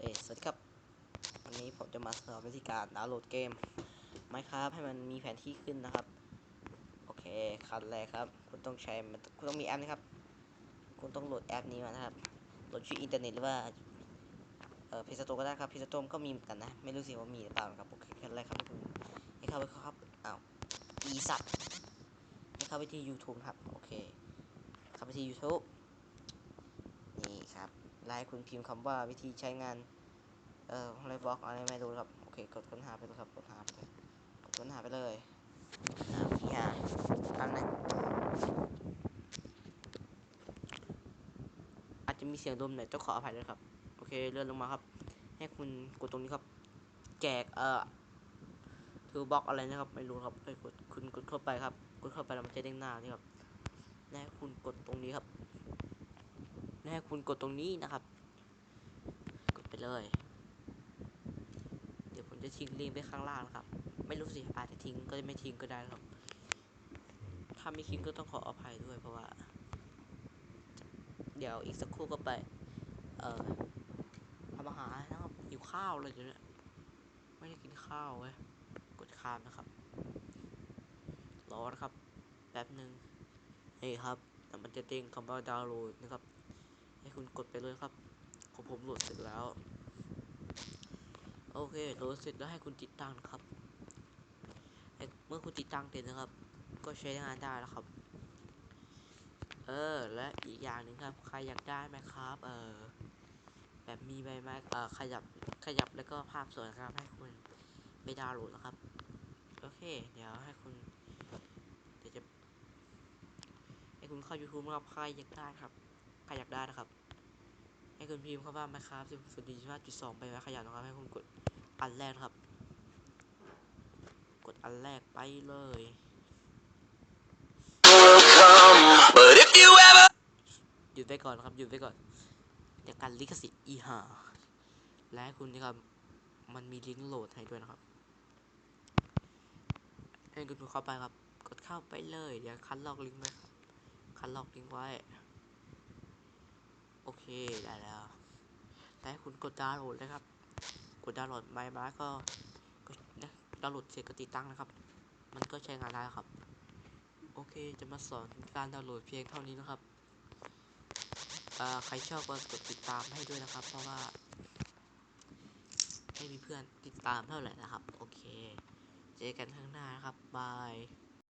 เอสวัสดีครับ วันนี้ผมจะมาสอนวิธีการดาวน์โหลดเกมไมครับให้มันมีแผนที่ขึ้นนะครับ โอเคขั้นแรกครับ คุณต้องใช้คุณต้องมีแอปนะครับ คุณต้องโหลดแอปนี้มานะครับ โหลดชื่ออินเทอร์เน็ตหรือว่า เออเพจสโตก็ได้ครับเพจสโตก็มีเหมือนกันนะ ไม่รู้สิว่ามีหรือเปล่านะครับ โอเคขั้นแรกครับคุณให้เข้าไปครับ อ้าว อีสัตว์ให้เข้าไปที่ YouTube ครับ โอเค เข้าไปที่ YouTube นี่ครับ ไลน์คุณพิมพ์คำว่าวิธีใช้งาน เอ่ออะไรบล็อกอะไรไม่รู้ครับ โอเค กดค้นหาไปเลยครับ กดหาไปเลยกดค้นหาไปเลยอ่าพี่หาอันนึงอาจจะมีเสียงดมหน่อยต้องขออภัยด้วยครับ โอเค เลื่อนลงมาครับ ให้คุณกดตรงนี้ครับ แจก เอ่อทูบล็อกอะไรนะครับ ไม่รู้ครับให้กดคุณกดเข้าไปครับ กดเข้าไปแล้วมันจะเด้งหน้านี่ครับ และให้คุณกดตรงนี้ครับ ให้คุณกดตรงนี้นะครับ กดไปเลย เดี๋ยวผมจะทิ้งลิงก์ไปข้างล่างนะครับ ไม่รู้สิอาจจะทิ้งก็ไม่ทิ้งก็ได้ครับ ถ้าไม่ทิ้งก็ต้องขออภัยด้วยเพราะว่า เดี๋ยวอีกสักครู่ก็ไป เอ่อทำอาหารนะครับหิวข้าวเลยเดี๋ยวนี้ไม่ได้กินข้าวเว้ยกดข้ามนะครับรอนะครับแป๊บหนึ่งนี่ครับแต่มันจะเด้งคำว่าดาวน์โหลดนะครับ ให้คุณกดไปเลยครับของผมโหลดเสร็จแล้ว โอเคโหลดเสร็จแล้วให้คุณติดตั้งนะครับ เมื่อคุณติดตั้งเสร็จนะครับ ก็ใช้งานได้แล้วครับ เออ และอีกอย่างหนึ่งครับ ใครอยากได้ไหมครับ เออแบบมีใบไม้เอ่อขยับขยับแล้วก็ภาพสวยครับให้คุณไปดาวน์โหลดนะครับ โอเค เดี๋ยวให้คุณเดี๋ยวจะให้คุณเข้า YouTube ครับใครอยากได้ครับ ใครอยากได้นะครับ ให้คุณพิมพ์เข้าว่าไมครับสิบดีห้าจุดสองไปไว้ขยันนะครับ ให้คุณกดอันแรกนะครับ กดอันแรกไปเลย หยุดไว้ก่อนนะครับ หยุดไว้ก่อนเดี๋ยวการลิขสิทธิ์อีห่าและคุณนะครับ มันมีลิงก์โหลดให้ด้วยนะครับ ให้คุณเข้าไปครับ กดเข้าไปเลย เดี๋ยวคัดลอกลิงก์ไว้ครับคัดลอกลิงก์ไว้ โอเคได้แล้วแต่ให้คุณกดดาวน์โหลดนะครับ กดดาวน์โหลดไม้มาก็ก็นะดาวน์โหลดเสร็จก็ติดตั้งนะครับ มันก็ใช้งานได้ครับ โอเคจะมาสอนการดาวน์โหลดเพียงเท่านี้นะครับใครชอบก็กดติดตามให้ด้วยนะครับ เพราะว่าไม่มีเพื่อนติดตามเท่าไหร่นะครับ โอเค เจอกันข้างหน้านะครับบาย